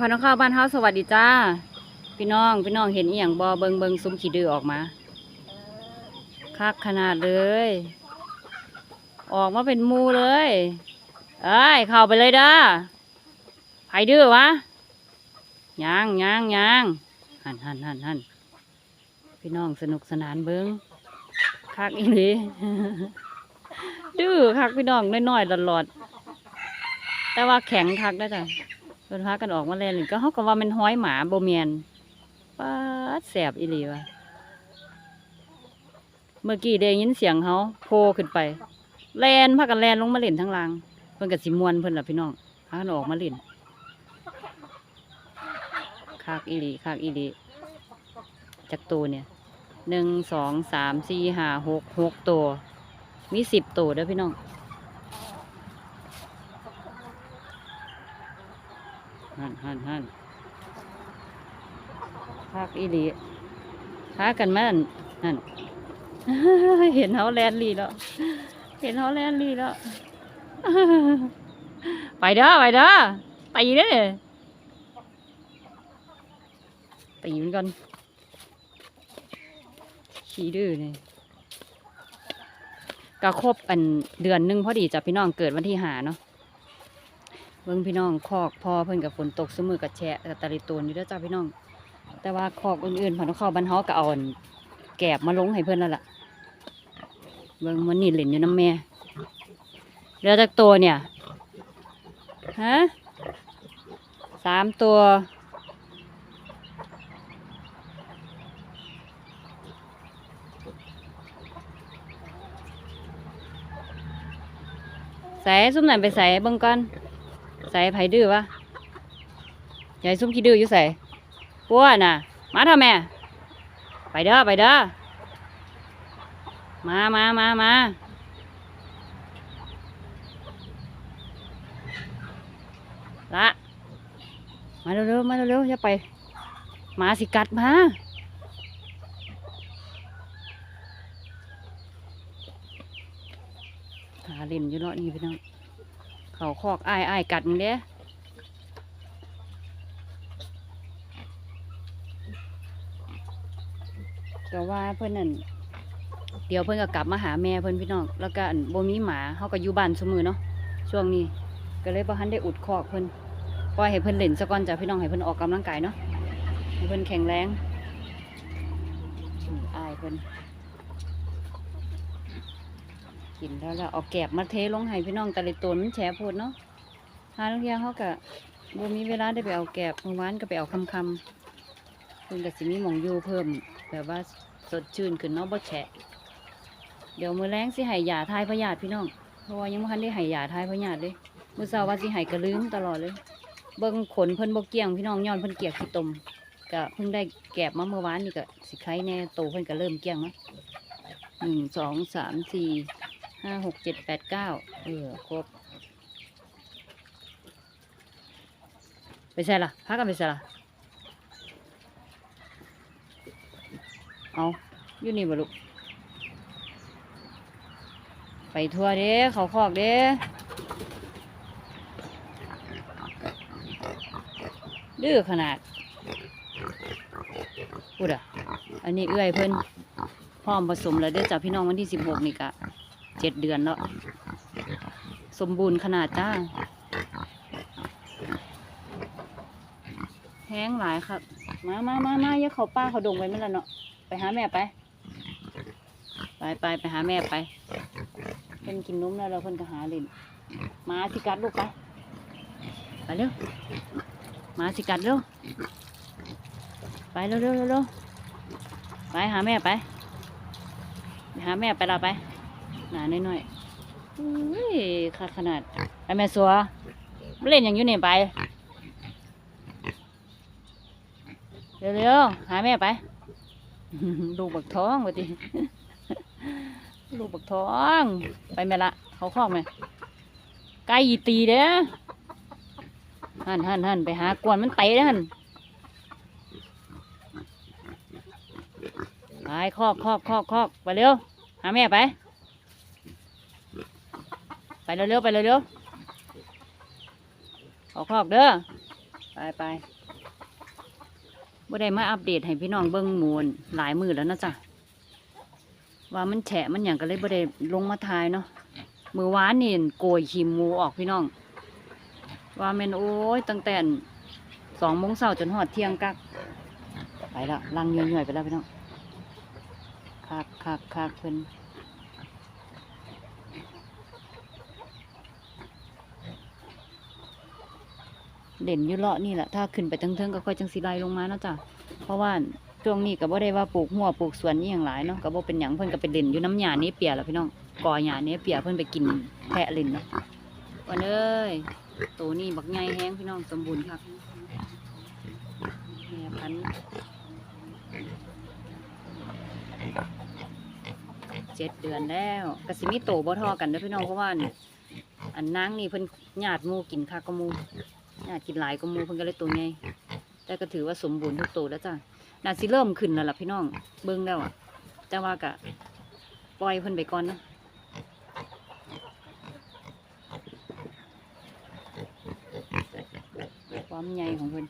พน้องข้าวบ้านเฮาสวัสดีจ้า พี่น้องพี่น้องเห็นอีหยังบอเบิงเบิงซุ้มขี้ดื้อออกมาคักขนาดเลย ออกมาเป็นมูเลยเอ้ยเข้าไปเลยด้อไผดื้อวะยางยางยางหันหันหันหันพี่น้องสนุกสนานเบิงคักอีหลีดื้อคักพี่น้องน้อยๆหลอดๆแต่ว่าแข็งคักได้จ้ะ เพิ่นพากันออกมาเล่นก็เฮาก็ว่ามันห้อยหมาบ่แม่นปาดแสบอีหลีว่ะเมื่อกี้ได้ยินเสียงเขาโผล่ขึ้นไป แลนพากันแลนลงมาเล่นทั้งรางเพิ่นก็สิมวนเพิ่นล่ะพี่น้องพากันออกมาเล่นคักอีหลีคักอีหลีจักตัวเนี่ยหนึ่งสองสามสี่ห้าหกหกตัว มีสิบตัวเด้อพี่น้อง หันหันหันภาคอีหลีพากันมานั่นนั่นเห็นเขาแลนลีแล้ว เห็นเขาแลนลีแล้ว ไปเด้อไปเด้อตีเด้อตีมันก่อนขี้ดื้อนี่ก็ครบอันเดือนหนึงพอดีจ้ะพี่น้องเกิดวันที่หาเนาะ เบิ่งพี่น้องคอกพอเพิ่นกับฝนตกสมือกับแฉะกับตะลิตูนอยู่เด้อจ้าพี่น้อง แต่ว่าคอกอื่นๆผ่านเข้าบ้านฮาก็อาอันแกบมาลงให้เพิ่นแล้วล่ะ เบิ่งมันนี่เล่นอยู่น้ำแม่เหลือจากตัวเนี่ยฮะสามตัว ใส่ซุ่มไหนไปใส่เบิ่งก่อน ใส่ไผดื้อวะยายซุ่มขี้ดื้ออยู่ใส่ปัวน่ะ มาทำแม่ ไปเด้อไปเด้อ มามามามาละมาเร็วๆมาเร็วๆอย่าไปหมาสิกัดมาหาเล่นอยู่เนาะนี่พี่น้อง เขาคอกอ้ายอ้ายกัดมึงเด้ก็ว่าเพื่อนนั่นเดี๋ยวเพื่อนก็กลับมาหาแม่เพื่อนพี่น้องแล้วก็บ่มีหมาเขาก็อยู่บ้านสมือเนาะช่วงนี้ก็เลยบ่ทันได้อุดคอกเพิ่อนปล่อยให้เพิ่อนเล่นซะก่อนจ้ะพี่น้องให้เพิ่อนออกกำลังกายเนาะให้เพิ่อนแข็งแรงอืมอ้ายเพิ่อน กินแล้วแล้วเอาแกบมาเทลงให้พี่น้องตะลิตัวมันแฉโพดเนาะหาลูกยางเขากะบ่มีเวลาได้ไปเอาแกบเมื่อวานก็ไปเอาคำคำๆเพิ่นก็สิมีหมองอยู่เพิ่ม แบบว่าสดชื่นขึ้นเนาะบ่แฉะเดี๋ยวมือแรงสิให้ยาทายพยาธิพี่น้องเพราะว่ายังบ่ทันได้ให้ยาทายพยาธิเลยมือเช้าว่าสิให้กระลืมตลอดเลยเบิ่งขนเพิ่นบ่เกลี้ยงพี่น้องย้อนเพิ่นเกลียกขี้ตมก็เพิ่งได้แกบมาเมื่อวานนี่ก็สิไข้แน่โตเพิ่นก็เริ่มเกลี้ยงเนาะหนึ่งสองสามสี่ ห้าหกเจ็ดแปดเก้าเออครบ ไปใส่ละพักกันไปใส่ละเอาอยู่นี่บ่ลูก ไปทั่วเด้เขาคอกเด้ดื้อขนาดพูดอะ อันนี้เอื้อยเพิ่นพร้อมผสมแล้วเด้อจ้ะพี่น้องวันที่สิบหกนี่กะ เจ็ดเดือนแล้วสมบูรณ์ขนาดจ้า แห้งหลายครับ มามามามาอย่าเขาป้าเขาดงไว้ไม่ละเนาะไปหาแม่ไป ไปไปไปหาแม่ไปเพิ่นกินนมแล้วเราเพิ่นก็หาเล่นหมาสิกัดลูกไปไปเร็วหมาสิกัดเร็วไปเร็วเร็วเร็วเร็วไปหาแม่ไปไปหาแม่ไปละไป หนาหน่อยๆอุ้ยขาดขนาดไปแม่สัวมาเล่นอย่างอยู่นี่ไป เร็วๆ หาแม่ไป ลูกบักท้องวะติลูกบักท้อง ไปแม่ละ เขาคลอกไหมไก่อีตีเด้อหันหันหันไปหากวนมันเตะเด้อหันไปคอกคอกคอกคอกไปเร็ว หาแม่ไป ไปเร็วๆไปเร็วๆเอาคอกเด้อไปไปบ่ได้มาอัปเดตให้พี่น้องเบิ่งมูลหลายมือแล้วนะจ๊ะว่ามันแฉะมันอย่างก็เลยบ่ได้ลงมาทายเนาะมือวานนี่โกยขีมมูออกพี่น้อง ว่าแม่นโอ้ยตั้งแต่สองโมงเช้าจนหอดเที่ยงกักไปแล้วลังย่อยๆไปแล้วพี่น้องคักคักคักเพิ่น เด่นยู่เลาะนี่แหละถ้าขึ้นไปเทิงก็ค่อยจังสีไลลงมาเนาะจ้ะเพราะว่าช่วงนี้ก็บ่ได้ว่าปลูกหัวปลูกสวนนี่อย่างหลายเนาะก็บ่เป็นหยังเพิ่นก็ไปเด่นอยู่น้ำหยานี้เปียแล้วพี่น้องกอหยานี้เปียเพิ่นไปกินแพะเล่นเนาะวันเอ้ยตัวนี้บักใหญ่แห้งพี่น้องสมบูรณ์ครับแม่พันเจ็ดเดือนแล้วกระสิมีโตบ่ทอกันเด้อพี่น้องเพราะว่าอันนางนี่เพิ่นญาติหมู่กินคักก็ห มู่ากินหลายก็มูเพิ่นก็เลยตัวใหญ่แต่ก็ถือว่าสมบูรณ์ทุกตัวแล้วจ้ะน่าสิเริ่มขึ้นแล้วล่ะพี่น้องเบิ่งแล้วอะแต่ว่ากะปล่อยเพิ่นไปก่อนนะความใหญ่ของเพิ่น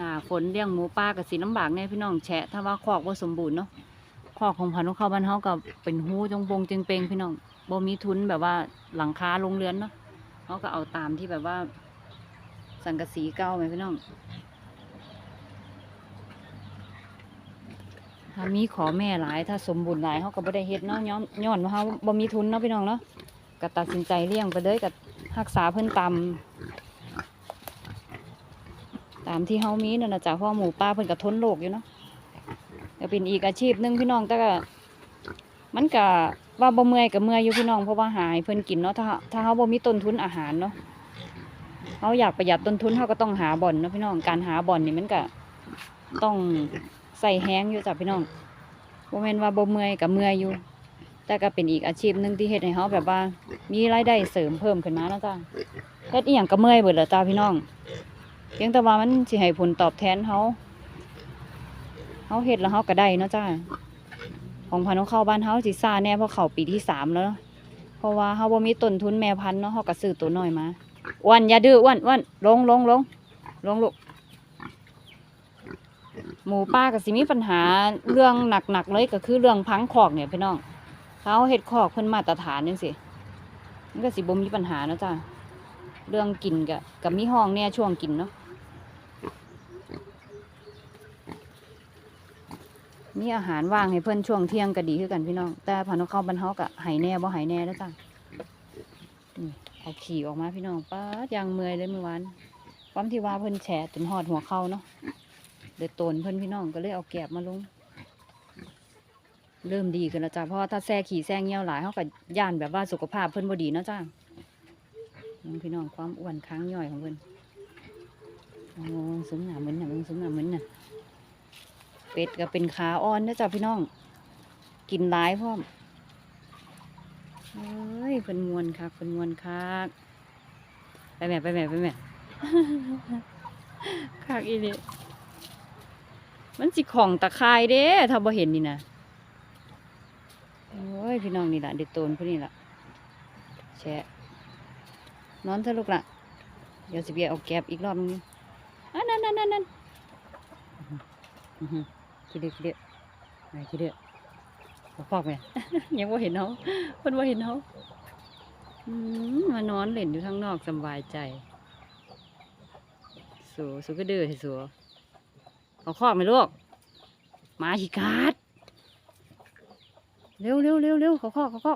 หนาฝนเลี้ยงหมูป่ากับสีลำบากแน่พี่น้องแฉะถ้าว่าคอกว่าสมบูรณ์เนาะคอกของพันธุ์ของเขาบ้านเฮาก็เป็นหูจงปงเจงเปงพี่น้องบ่มีทุนแบบว่าหลังคาโรงเรือนเนาะเขาก็เอาตามที่แบบว่า สังกะสีเก่าไหมพี่น้องถ้ามีขอแม่หลายถ้าสมบูรณ์หลายเขาก็บ่ได้เฮ็ดเนาะย้อนย้อนว่าเขาบ่มีทุนเนาะพี่น้องเนาะก็ตัดสินใจเลี้ยงไปเลยกับรักษาเพิ่นตาม ตามที่เฮามีนั่นนะจ้ะเพราะว่าหมูป่าเพิ่นก็ทนโรคอยู่เนาะก็เป็นอีกอาชีพหนึ่งพี่น้องแต่ก็มันก็ว่าบ่เมื่อยกับเมื่อยอยู่พี่น้องเพราะว่าหาให้เพิ่นกินเนาะถ้าถ้าเฮาบ่มีต้นทุนอาหารเนาะเฮาอยากประหยัดต้นทุนเฮาก็ต้องหาบ่อนเนาะพี่น้องการหาบ่อนนี่มันก็ต้องใส่แห้งอยู่จ้ะพี่น้องบ่แม่นว่าบ่เมื่อยกับเมื่อยอยู่ แต่ก็เป็นอีกอาชีพหนึ่งที่เฮ็ดให้เฮาแบบว่า มีรายได้เสริมเพิ่มขึ้นมาเนาะจ้ะเฮ็ดอีหยังก็เมื่อยเบิดแล้วจ้าพี่น้อง เพียงแต่ว่ามันสิให้ผลตอบแทนเฮาเขาเฮ็ดแล้วเขาก็ได้เนาะจ้าของพันธุ์ของเขาบ้านเขาสิซ่าแน่เพราะเขาปีที่สามแล้วเพราะว่าเขาบ่มีต้นทุนแม่พันธุ์เนาะเขาก็ซื้อตัวน้อยมาอ้วนอย่าดื้ออ้วนอ้วนลงลงลงลงลูกหมูป่าก็สิมีปัญหาเรื่องหนักๆเลยก็คือเรื่องพังคอกเนี่ยพี่น้องเขาเฮ็ดคอกเพิ่นมาตรฐานจังซี่มันก็สิบ่มีปัญหาเนาะจ้าเรื่องกินก็กับมีห้องแน่ช่วงกินเนาะ มีอาหารว่างให้เพื่อนช่วงเที่ยงก็ดีคือกันพี่น้อง แต่พันกเข้าบรรเทากับหายแน่บ่หายแน่แล้วจ้ะนี่เอาขี่ออกมาพี่น้องป้ายางเมื่อยเลยเมื่อวานความที่ว่าเพิ่อนแฉจนหอดหัวเข่าเนาะเลยตนเพิ่อนพี่น้องก็เลยเอาแกบมาลง เริ่มดีขึ้นแล้วจ้ะเพราะว่าถ้าแซ่ขี่แซ่เงี้ยวหลายเขาก็ย่านแบบว่าสุขภาพเพิ่อนบ่ดีเนาะจ้ะน้องพี่น้องความอ้วนค้างย่อยของเพิ่อนโอ้สมหนาเหมือนน่ะมึงสมหนาเหมือนน่ะ เป็ดก็เป็นขาอ่อนนะจ๊ะพี่น้อง กินหลายพร้อมเฮ้ยเป็นมวนคักเป็นมวนคักไปแม่ไปแม่ไปแม่คักอีนี่มันสิของตะไคร้เด้ถ้าบ่เห็นนี่นะโอ้ยพี่น้องนี่แหละเด็กโตนพวกนี้ละแชะนอนเถอะลูกละเดี๋ยวสิเบียเอาแก็บอีกรอบนึงอันนั่นนั่นนั่นนั่นอื้อหือ คิดเดือคิดเดือไหนคิดเดือบอกพอกไหมยังว่าเห็นเขาเพิ่นว่าเห็นเขาอืมมานอนเล่นอยู่ข้างนอกสบายใจสูสูก็เดือดสูเอาคอกไหมลูกมาขี้กาดเร็วเร็วเร็วเร็วเขาคอกเขาคอ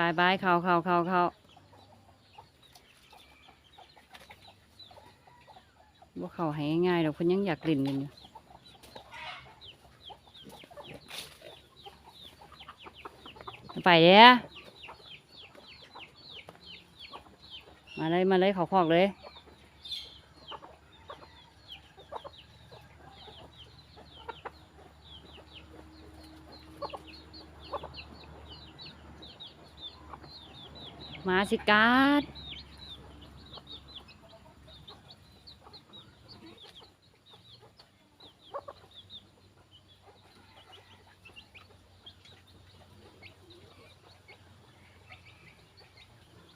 ไปไปไปเข้าเข้าเข้าเข้าว่าเขาให้ง่ายๆเพิ่นยังอยากกลิ่นกันอยู่ไปเด้อมาเลย มาเลยเขาคอกเลย มาสิกัด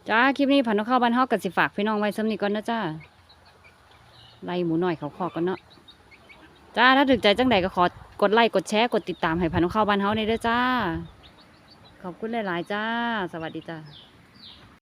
จ้า คลิปนี้ผ่านเข้าบ้านเฮากับสิฝากพี่น้องไว้สำนีก่อนนะจ้า ไล่หมูหน่อยเขาขอกันเนาะ จ้า ถ้าถึกใจจังใดก็ขอกดไลค์กดแชร์กดติดตามให้ผ่านเข้าบ้านเฮาในเด้อจ้า ขอบคุณหลาย ๆ จ้า สวัสดีจ้า